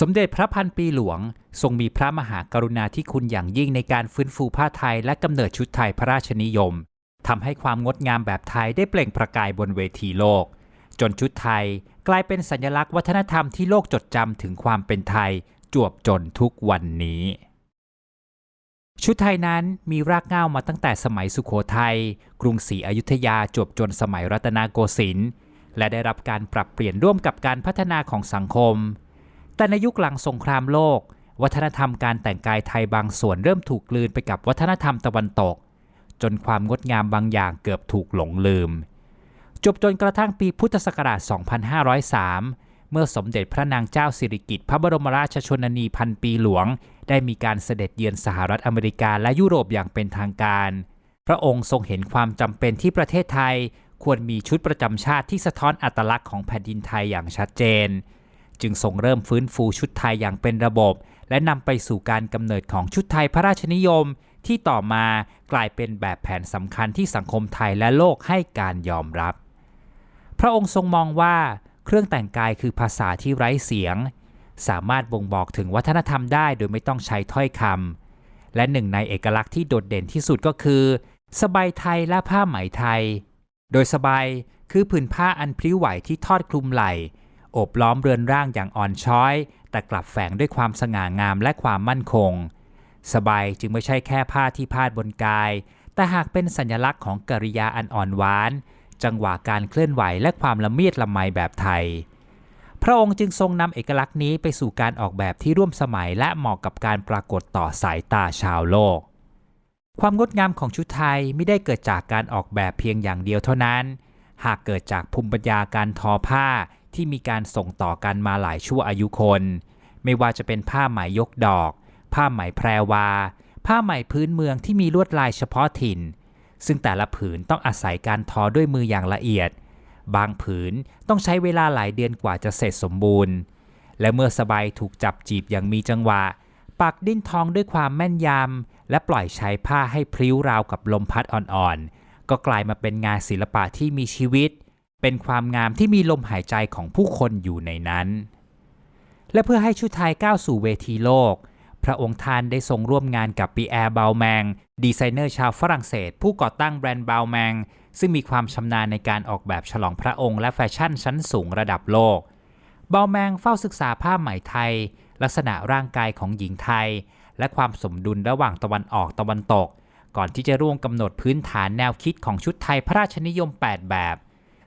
สมเด็จพระพันปีหลวง ทรงมีพระมหากรุณาธิคุณอย่างยิ่งในการฟื้นฟูผ้าไทยและกำเนิดชุดไทยพระราชนิยมทำให้ความงดงามแบบไทยได้เปล่งประกายบนเวทีโลก จนชุดไทยกลายเป็นสัญลักษณ์วัฒนธรรมที่โลกจดจำถึงความเป็นไทยจวบจนทุกวันนี้ ชุดไทยนั้นมีรากเหง้ามาตั้งแต่สมัยสุขโขทัยกรุงศรีอยุธยาจวบจนสมัยรัตนโกสินทร์และได้รับการปรับเปลี่ยนร่วมกับการพัฒนาของสังคม แต่ในยุคหลังสงครามโลก วัฒนธรรมการแต่งกายไทยบางส่วนเริ่มถูกกลืนไปกับวัฒนธรรมตะวันตก จนความงดงามบางอย่างเกือบถูกหลงลืม จบจนกระทั่งปีพุทธศักราช 2503 เมื่อสมเด็จพระนางเจ้าสิริกิติ์พระบรมราชชนนีพันปีหลวง ได้มีการเสด็จเยือนสหรัฐอเมริกาและยุโรปอย่างเป็นทางการ พระองค์ทรงเห็นความจำเป็นที่ประเทศไทย ควรมีชุดประจำชาติที่สะท้อนอัตลักษณ์ของแผ่นดินไทยอย่างชัดเจน จึงทรงเริ่มฟื้นฟูชุดไทยอย่างเป็นระบบ และนำไปสู่การกำเนิดของชุดไทยพระราชนิยม ที่ต่อมากลายเป็นแบบแผนสำคัญที่สังคมไทยและโลกให้การยอมรับ พระองค์ทรงมองว่าเครื่องแต่งกายคือภาษาที่ไร้เสียง สามารถบ่งบอกถึงวัฒนธรรมได้โดยไม่ต้องใช้ถ้อยคำและหนึ่งในเอกลักษณ์ที่โดดเด่นที่สุดก็คือ สบายไทยและผ้าไหมไทย โดยสบายคือผืนผ้าอันพลิ้วไหวที่ทอดคลุมไหล่ โอบล้อมเรือนร่างอย่างอ่อนช้อย แต่กลับแฝงด้วยความสง่างามและความมั่นคง สบายจึงไม่ใช่แค่ผ้าที่พาดบนกาย แต่หากเป็นสัญลักษณ์ของกริยาอันอ่อนหวาน จังหวะการเคลื่อนไหวและความละเมียดละไมแบบไทย พระองค์จึงทรงนำเอกลักษณ์นี้ไปสู่การออกแบบที่ร่วมสมัยและเหมาะกับการปรากฏต่อสายตาชาวโลก ความงดงามของชุดไทยไม่ได้เกิดจากการออกแบบเพียงอย่างเดียวเท่านั้น หากเกิดจากภูมิปัญญาการทอผ้า ที่มีการส่งต่อกันมาหลายชั่วอายุคน ไม่ว่าจะเป็นผ้าไหมยกดอก ผ้าไหมแพรวา ผ้าไหมพื้นเมืองที่มีลวดลายเฉพาะถิ่น ซึ่งแต่ละผืนต้องอาศัยการทอด้วยมืออย่างละเอียด บางผืนต้องใช้เวลาหลายเดือนกว่าจะเสร็จสมบูรณ์ และเมื่อสบายถูกจับจีบอย่างมีจังหวะ ปักดิ้นทองด้วยความแม่นยำและปล่อยใช้ผ้าให้พริ้วราวกับลมพัดอ่อนๆก็กลายมาเป็นงานศิลปะที่มีชีวิต เป็นความงามที่มีลมหายใจของผู้คนอยู่ในนั้น และเพื่อให้ชุดไทยก้าวสู่เวทีโลก พระองค์ท่านได้ทรงร่วมงานกับปีแอร์บาลแมงดีไซเนอร์ชาวฝรั่งเศส ผู้ก่อตั้งแบรนด์บาลแมงซึ่งมีความชำนาญในการออกแบบฉลองพระองค์และแฟชั่นชั้นสูงระดับโลกบาลแมงเฝ้าศึกษาผ้าไหมไทย ลักษณะร่างกายของหญิงไทย และความสมดุลระหว่างตะวันออกตะวันตก ก่อนที่จะร่วมกำหนดพื้นฐานแนวคิดของชุดไทยพระราชนิยม 8 แบบ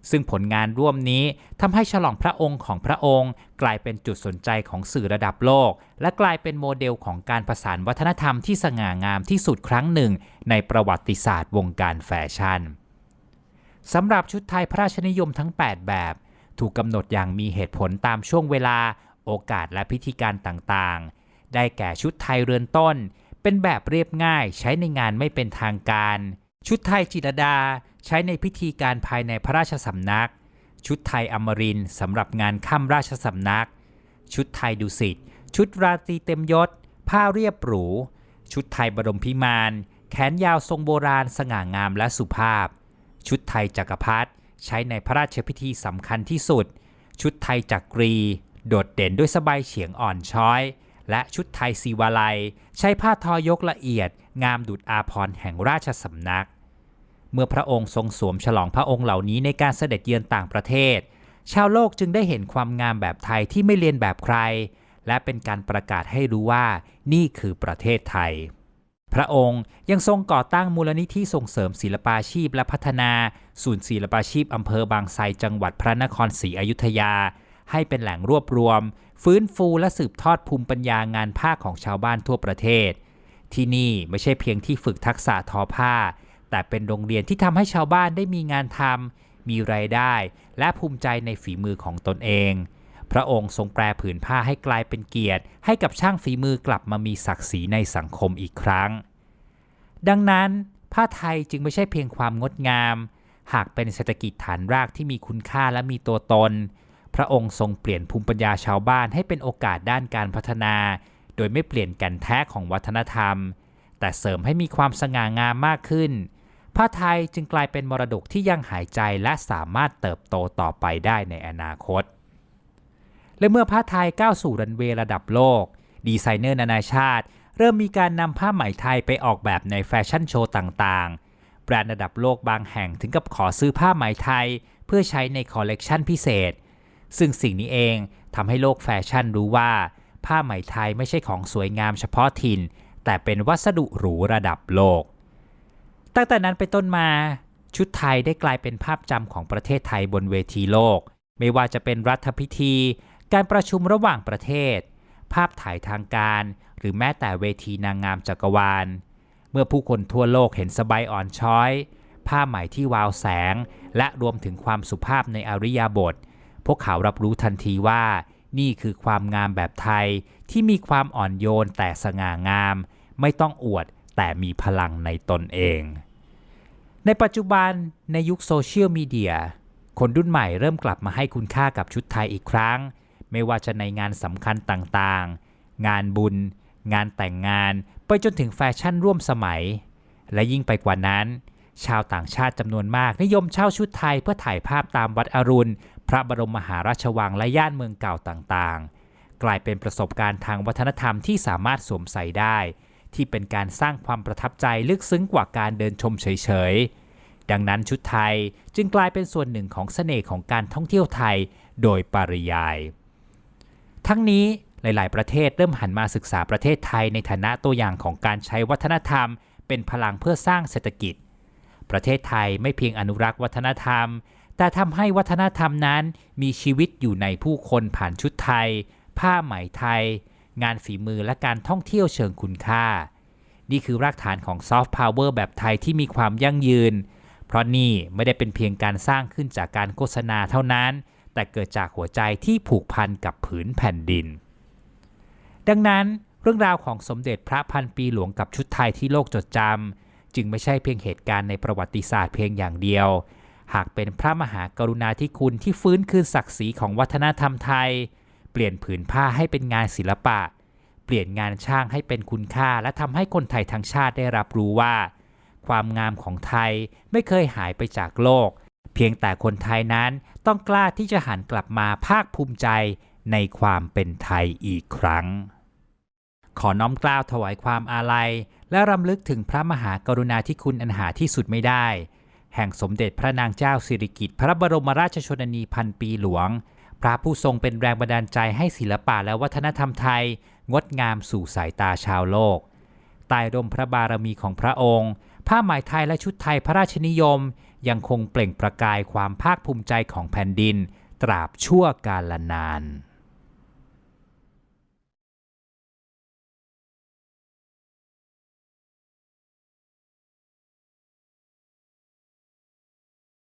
ซึ่งผลงานร่วมนี้ทำให้ฉลองพระองค์ของพระองค์ กลายเป็นจุดสนใจของสื่อระดับโลก และกลายเป็นโมเดลของการผสานวัฒนธรรมที่สง่างามที่สุดครั้งหนึ่ง ในประวัติศาสตร์วงการแฟชั่นสำหรับชุดไทยพระราชนิยมทั้ง 8 แบบ ถูกกำหนดอย่างมีเหตุผลตามช่วงเวลา โอกาสและพิธีการต่างๆ ได้แก่ชุดไทยเรือนต้น เป็นแบบเรียบง่ายใช้ในงานไม่เป็นทางการ ชุดไทยจิตรดาใช้ในพิธีการภายในพระราชสำนัก ชุดไทยอมรินสำหรับงานค่ำราชสำนัก ชุดไทยดุสิต ชุดราตรีเต็มยศ ผ้าเรียบหรู ชุดไทยบรมพิมาน แขนยาวทรงโบราณสง่างามและสุภาพ ชุดไทยจักรพรรดิใช้ในพระราชพิธีสำคัญที่สุด ชุดไทยจักรี โดดเด่นด้วยสบายเฉียงอ่อนช้อย และชุดไทยสีวาลัย ใช้ผ้าทอยกละเอียด งามดุจอาภรณ์แห่งราชสำนัก เมื่อพระองค์ทรงสวมฉลองพระองค์เหล่านี้ในการเสด็จเยือนต่างประเทศ ชาวโลกจึงได้เห็นความงามแบบไทยที่ไม่เลียนแบบใคร และเป็นการประกาศให้รู้ว่านี่คือประเทศไทย พระองค์ยังทรงก่อตั้งมูลนิธิส่งเสริมศิลปาชีพและพัฒนา ศูนย์ศิลปาชีพอำเภอบางไทรจังหวัดพระนครศรีอยุธยา ให้เป็นแหล่งรวบรวม ฟื้นฟูและสืบทอดภูมิปัญญางานผ้าของชาวบ้านทั่วประเทศ ที่นี่ไม่ใช่เพียงที่ฝึกทักษะทอผ้า แต่เป็นโรงเรียนที่ทำให้ชาวบ้านได้มีงานทำมีรายได้ และภูมิใจในฝีมือของตนเอง พระองค์ทรงแปลผืนผ้าให้กลายเป็นเกียรติ ให้กับช่างฝีมือกลับมามีศักดิ์ศรีในสังคมอีกครั้ง ดังนั้นผ้าไทยจึงไม่ใช่เพียงความงดงาม หากเป็นเศรษฐกิจฐานรากที่มีคุณค่าและมีตัวตน พระองค์ทรงเปลี่ยนภูมิปัญญาชาวบ้านให้เป็นโอกาสด้านการพัฒนา โดยไม่เปลี่ยนแกันแท้ของวัฒนธรรม แต่เสริมให้มีความสง่างามมากขึ้น ผ้าไทยจึงกลายเป็นมรดกที่ยังหายใจและสามารถเติบโตต่อไปได้ในอนาคต และเมื่อผ้าไทยก้าวสู่รันเวย์ระดับโลก ดีไซเนอร์นานาชาติ เริ่มมีการนำผ้าไหมไทยไปออกแบบในแฟชั่นโชว์ต่างๆ แบรนด์ระดับโลกบางแห่งถึงกับขอซื้อผ้าไหมไทย เพื่อใช้ในคอลเลกชันพิเศษ ซึ่งสิ่งนี้เองทำให้โลกแฟชั่นรู้ว่า ผ้าไหมไทยไม่ใช่ของสวยงามเฉพาะถิ่น แต่เป็นวัสดุหรูระดับโลก ตั้งแต่นั้นไปต้นมาชุดไทยได้กลายเป็นภาพจำของประเทศไทยบนเวทีโลก ไม่ว่าจะเป็นรัฐพิธี การประชุมระหว่างประเทศ ภาพถ่ายทางการ หรือแม้แต่เวทีนางงามจักรวาล เมื่อผู้คนทั่วโลกเห็นสบายอ่อนช้อย ผ้าไหมที่วาวแสง และรวมถึงความสุภาพในอริยาบท พวกเขารับรู้ทันทีว่า นี่คือความงามแบบไทยที่มีความอ่อนโยนแต่สง่างาม ไม่ต้องอวดแต่มีพลังในตนเอง ในปัจจุบันในยุคโซเชียลมีเดียคนรุ่นใหม่เริ่มกลับมาให้คุณค่ากับชุดไทยอีกครั้ง ไม่ว่าจะในงานสำคัญต่างๆ งานบุญ งานแต่งงาน ไปจนถึงแฟชั่นร่วมสมัย และยิ่งไปกว่านั้น ชาวต่างชาติจำนวนมากนิยมเช่าชุดไทยเพื่อถ่ายภาพตามวัดอรุณ พระบรมมหาราชวังและย่านเมืองเก่าต่างๆ กลายเป็นประสบการณ์ทางวัฒนธรรมที่สามารถสวมใส่ได้ ที่เป็นการสร้างความประทับใจลึกซึ้งกว่าการเดินชมเฉยๆ ดังนั้นชุดไทยจึงกลายเป็นส่วนหนึ่งของเสน่ห์ของการท่องเที่ยวไทยโดยปริยาย ทั้งนี้หลาย ๆ ประเทศเริ่มหันมาศึกษาประเทศไทยในฐานะตัวอย่างของการใช้วัฒนธรรม เป็นพลังเพื่อสร้างเศรษฐกิจ ประเทศไทยไม่เพียงอนุรักษ์วัฒนธรรม แต่ทำให้วัฒนธรรมนั้นมีชีวิตอยู่ในผู้คนผ่านชุดไทย ผ้าไหมไทย งานฝีมือและการท่องเที่ยวเชิงคุณค่า นี่คือรากฐานของซอฟต์พาวเวอร์แบบไทยที่มีความยั่งยืน เพราะนี่ไม่ได้เป็นเพียงการสร้างขึ้นจากการโฆษณาเท่านั้น แต่เกิดจากหัวใจที่ผูกพันกับผืนแผ่นดิน ดังนั้นเรื่องราวของสมเด็จพระพันปีหลวงกับชุดไทยที่โลกจดจำจึงไม่ใช่เพียงเหตุการณ์ในประวัติศาสตร์เพียงอย่างเดียว หากเป็นพระมหากรุณาธิคุณที่ฟื้นคืนศักดิ์ศรีของวัฒนธรรมไทย เปลี่ยนผืนผ้าให้เป็นงานศิลปะ เปลี่ยนงานช่างให้เป็นคุณค่า และทำให้คนไทยทั้งชาติได้รับรู้ว่า ความงามของไทยไม่เคยหายไปจากโลก เพียงแต่คนไทยนั้นต้องกล้าที่จะหันกลับมาภาคภูมิใจในความเป็นไทยอีกครั้ง ขอน้อมกล้าวถวายความอาลัย และรำลึกถึงพระมหากรุณาธิคุณอันหาที่สุดไม่ได้ แห่งสมเด็จพระนางเจ้าสิริกิติ์พระบรมราชชนนีพันปีหลวง ระผู้ทรงเป็นแรงบันดาลใจให้ศิลปะและวัฒนธรรมไทย งดงามสู่สายตาชาวโลกใต้ร่มพระบารมีของพระองค์ ผ้าไหมไทยและชุดไทยพระราชนิยม ยังคงเปล่งประกายความภาคภูมิใจของแผ่นดิน ตราบชั่วกาลนาน